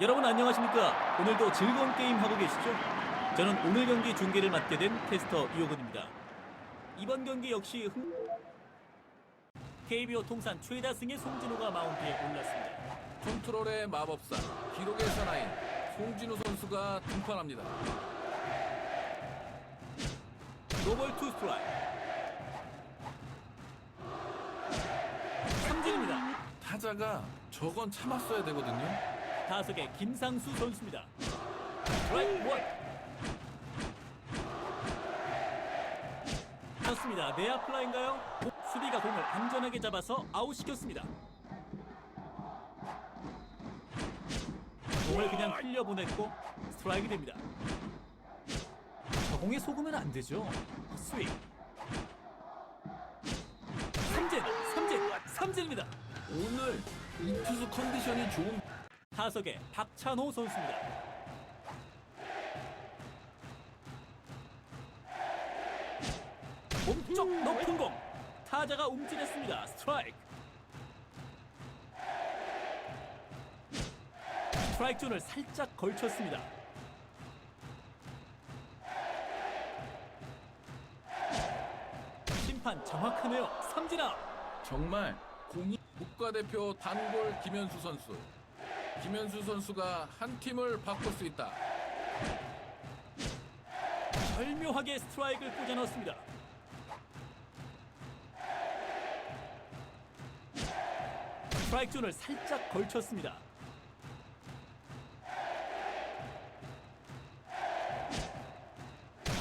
여러분 안녕하십니까? 오늘도 즐거운 게임 하고 계시죠? 저는 오늘 경기 중계를 맡게 된 캐스터 이호근입니다. 이번 경기 역시 흥... KBO 통산 최다 승의 송진호가 마운드에 올랐습니다. 컨트롤의 마법사, 기록의 사나이 송진우 선수가 등판합니다. 노벌 투 스트라이크. 삼진입니다. 타자가 저건 참았어야 되거든요. 타석의 김상수 선수입니다. 쳤습니다. 내야 플라인가요? 수비가 공을 안전하게 잡아서 아웃시켰습니다. 공을 그냥 흘려보냈고 스트라이크 됩니다. 저 공에 속으면 안 되죠. 스윙. 삼진, 삼진, 삼진입니다. 오늘 이 투수 컨디션이 좋은 타석의 박찬호 선수입니다. 몸쪽 높은 공 타자가 움찔했습니다. 스트라이크. 스트라이크 존을 살짝 걸쳤습니다. 심판 정확하네요. 삼진아. 정말 공이 국가대표 단골 김현수 선수. 김현수 선수가 한 팀을 바꿀 수 있다. 절묘하게 스트라이크를 꽂아 넣었습니다. 스트라이크 존을 살짝 걸쳤습니다.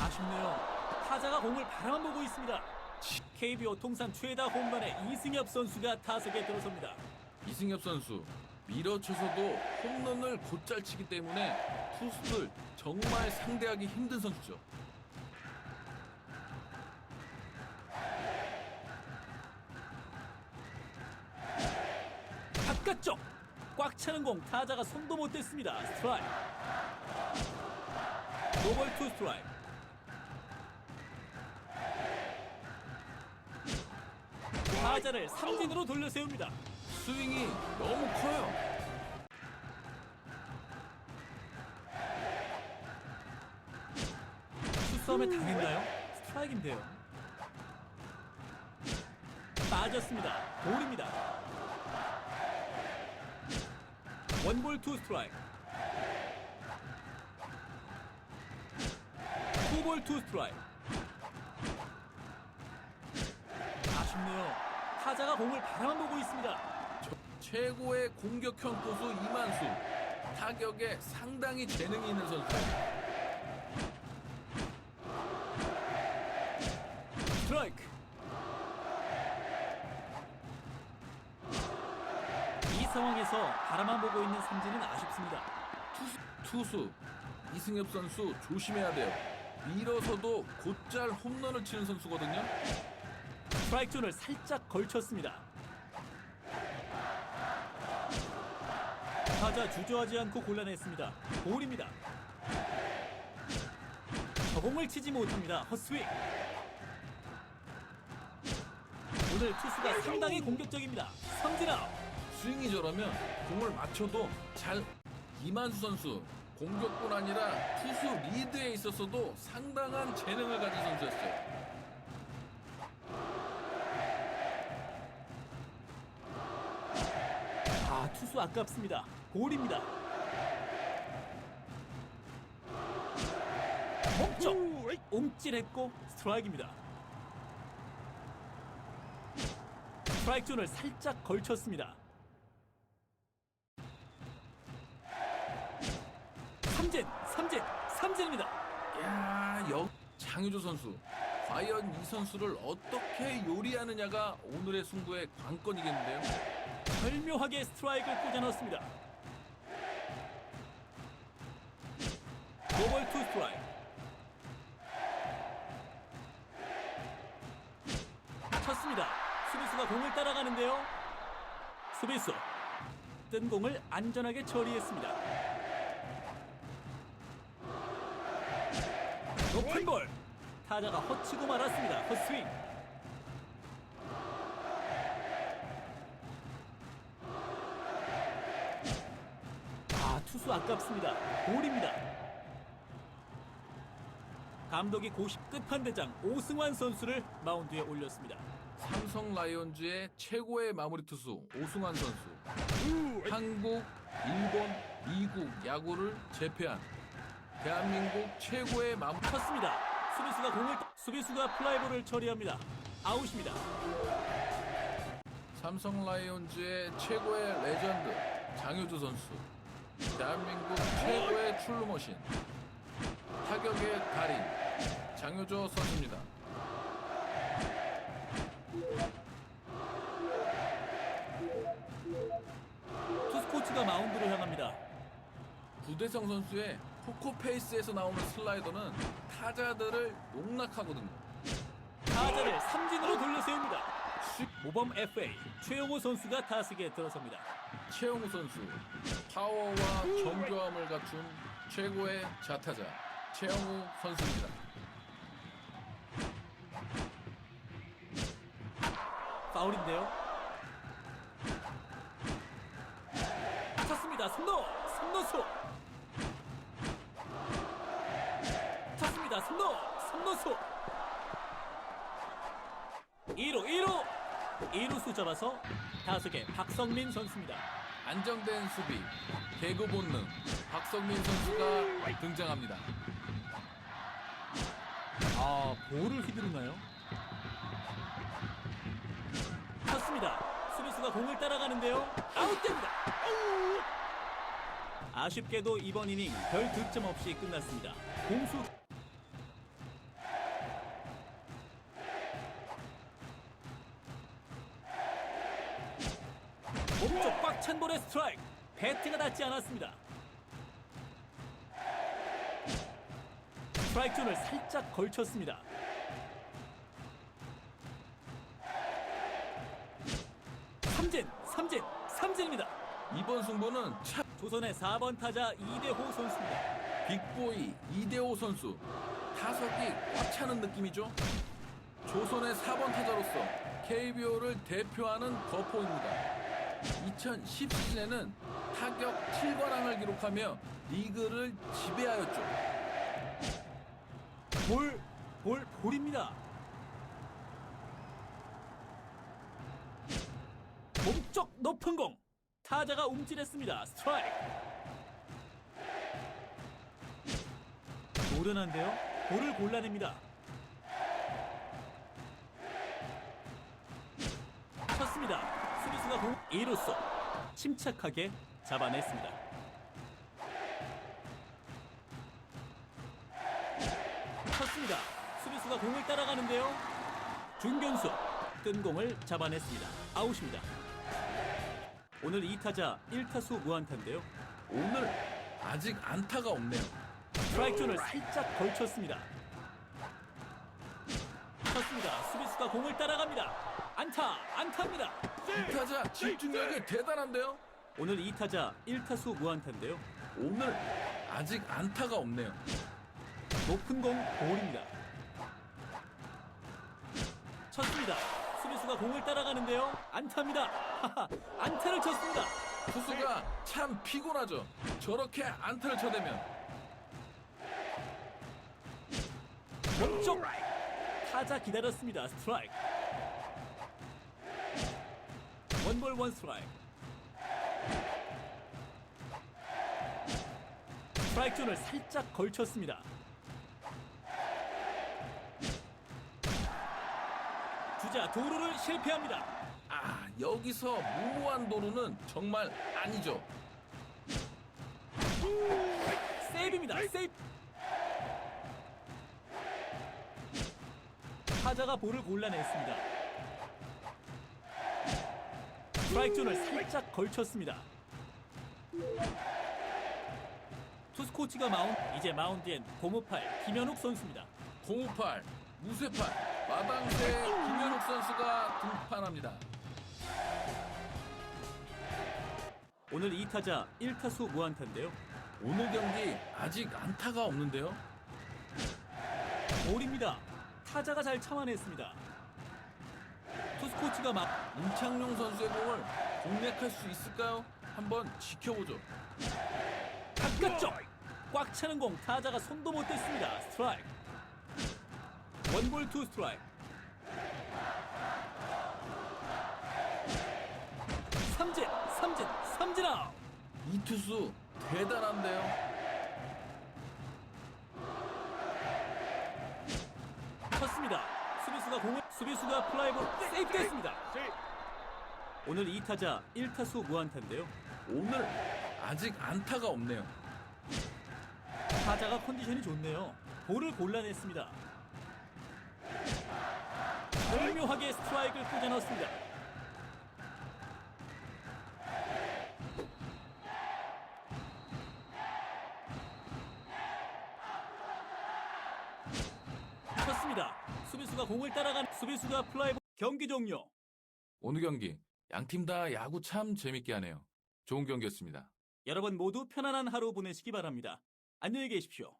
아쉽네요. 타자가 공을 바라만 보고 있습니다. KBO 통산 최다 홈런의 이승엽 선수가 타석에 들어섭니다. 이승엽 선수 밀어쳐서도 홈런을 곧잘 치기 때문에 투수들 정말 상대하기 힘든 선수죠. 바깥쪽 꽉 차는 공 타자가 손도 못 댔습니다. 스트라이크. 노벌 투 스트라이크. 타자를 삼진으로 돌려 세웁니다. 스윙이 너무 커요. 투싸움에 당했나요? 스트라이크인데요. 빠졌습니다. 볼입니다. 원볼 투 스트라이크. 투볼 투 스트라이크. 아쉽네요. 타자가 공을 바라만 보고 있습니다. 저- 최고의 공격형 투수 이만수. 타격에 상당히 재능이 있는 선수. 스트라이크. 이 상황에서 바라만 보고 있는 삼진은 아쉽습니다. 투수, 투수 이승엽 선수 조심해야 돼요. 밀어서도 곧잘 홈런을 치는 선수거든요. 스트라이크 존을 살짝 걸쳤습니다. 타자 주저하지 않고 골라냈습니다. 볼입니다. 저공을 치지 못합니다. 헛스윙. 오늘 투수가 상당히 공격적입니다. 삼진 아웃. 스윙이 저라면 공을 맞춰도 잘 이만수 선수 공격뿐 아니라 투수 리드에 있어서도 상당한 재능을 가진 선수였어요. 아, 투수 아깝습니다. 볼입니다. 몸쪽 움찔했고 스트라이크입니다. 스트라이크 존을 살짝 걸쳤습니다. 삼진, 삼진, 삼진입니다. 야, 역 장유조 선수. 과연 이 선수를 어떻게 요리하느냐가 오늘의 승부의 관건이겠는데요. 절묘하게 스트라이크를 꽂아 넣었습니다. 노벌 투 스트라이크. 쳤습니다. 수비수가 공을 따라가는데요. 수비수 뜬 공을 안전하게 처리했습니다. 높은 볼 타자가 허치고 말았습니다. 헛스윙. 아, 투수 아깝습니다. 볼입니다. 감독이 고시 끝판대장 오승환 선수를 마운드에 올렸습니다. 삼성 라이온즈의 최고의 마무리 투수 오승환 선수. 한국, 일본, 미국 야구를 제패한 대한민국 최고의 마무리 쳤습니다. 수비수가 공을 떠- 수비수가 플라이볼을 처리합니다. 아웃입니다. 삼성 라이온즈의 최고의 레전드 장효주 선수. 대한민국 최고의 출루머신. 타격의 달인 장효조 선수입니다. 투수 코치가 마운드로 향합니다. 구대성 선수의 포커페이스에서 나오는 슬라이더는 타자들을 농락하거든요. 타자를 삼진으로 돌려세웁니다. 모범 FA 최용호 선수가 타석에 들어섭니다. 최영우 선수 파워와 정교함을 갖춘 최고의 좌타자 최영우 선수입니다. 파울인데요. 쳤습니다. 삼루, 삼루수. 쳤습니다. 삼루, 삼루수. 2루, 2루. 2루수 잡아서 타석에 박성민 선수입니다. 안정된 수비, 개그 본능 박성민 선수가 등장합니다. 아, 볼을 휘두르나요? 쳤습니다. 수비수가 공을 따라가는데요. 아웃됩니다. 아쉽게도 이번 이닝 별 득점 없이 끝났습니다. 공수 몸쪽 꽉찬 볼의 스트라이크. 배트가 닿지 않았습니다. 스트라이크 존을 살짝 걸쳤습니다. 삼진, 삼진, 삼진입니다. 이번 승부는 참 조선의 4번 타자 이대호 선수입니다. 빅보이 이대호 선수 타석이 꽉 차는 느낌이죠. 조선의 4번 타자로서 KBO를 대표하는 거포입니다. 2010 시즌에는 타격 7관왕을 기록하며 리그를 지배하였죠. 볼, 볼, 볼입니다. 몸쪽 높은 공. 타자가 움찔했습니다. 스트라이크. 노련한데요. 볼을 골라냅니다. 쳤습니다. 수비수가 공 2루수 침착하게 잡아냈습니다. 쳤습니다. 수비수가 공을 따라가는데요. 중견수 뜬 공을 잡아냈습니다. 아웃입니다. 오늘 2타자 1타수 무안타인데요. 오늘 아직 안타가 없네요. 스트라이크 존을 살짝 걸쳤습니다. 쳤습니다. 수비수가 공을 따라갑니다. 안타, 안타입니다. 이 타자 집중력이 대단한데요. 오늘 2타자 1타수 무안타인데요. 오늘 아직 안타가 없네요. 높은 공 볼입니다. 쳤습니다. 수비수가 공을 따라가는데요. 안타입니다. 안타를 쳤습니다. 투수가 참 피곤하죠. 저렇게 안타를 쳐대면 몸쪽 타자 기다렸습니다. 스트라이크. 원볼 원 스트라이크. 스트라이크 존을 살짝 걸쳤습니다. 자 도루를 실패합니다. 아 여기서 무모한 도루는 정말 아니죠. 세이브입니다. 세이브. 타자가 볼을 골라냈습니다. 스트라이크 존을 살짝 걸쳤습니다. 투수 코치가 마운 이제 마운드엔 고무팔 김현욱 선수입니다. 058 무쇠팔 마당새 김현욱 선수가 등판합니다. 오늘 2타자 1타수 무안타인데요. 오늘 경기 아직 안타가 없는데요. 볼입니다. 타자가 잘 참아냈습니다. 투수 코치가 막 임창용 선수의 공을 공략할 수 있을까요? 한번 지켜보죠. 바깥쪽 꽉 차는 공 타자가 손도 못 댔습니다. 스트라이크. 원볼 투 스트라이크. 삼진, 삼진, 삼진 아웃. 이 투수 대단한데요. 쳤습니다. 수비수가 공을 수비수가 플라이볼 세이프 됐습니다. 오늘 2타자 1타수 무안타인데요. 오늘 아직 안타가 없네요. 타자가 컨디션이 좋네요. 볼을 골라냈습니다. 절묘하게 스트라이크를 꽂아 넣었습니다. 쳤습니다. 수비수가 공을 따라간 수비수가 플라이볼 경기 종료. 오늘 경기 양팀 다 야구 참 재밌게 하네요. 좋은 경기였습니다. 여러분 모두 편안한 하루 보내시기 바랍니다. 안녕히 계십시오.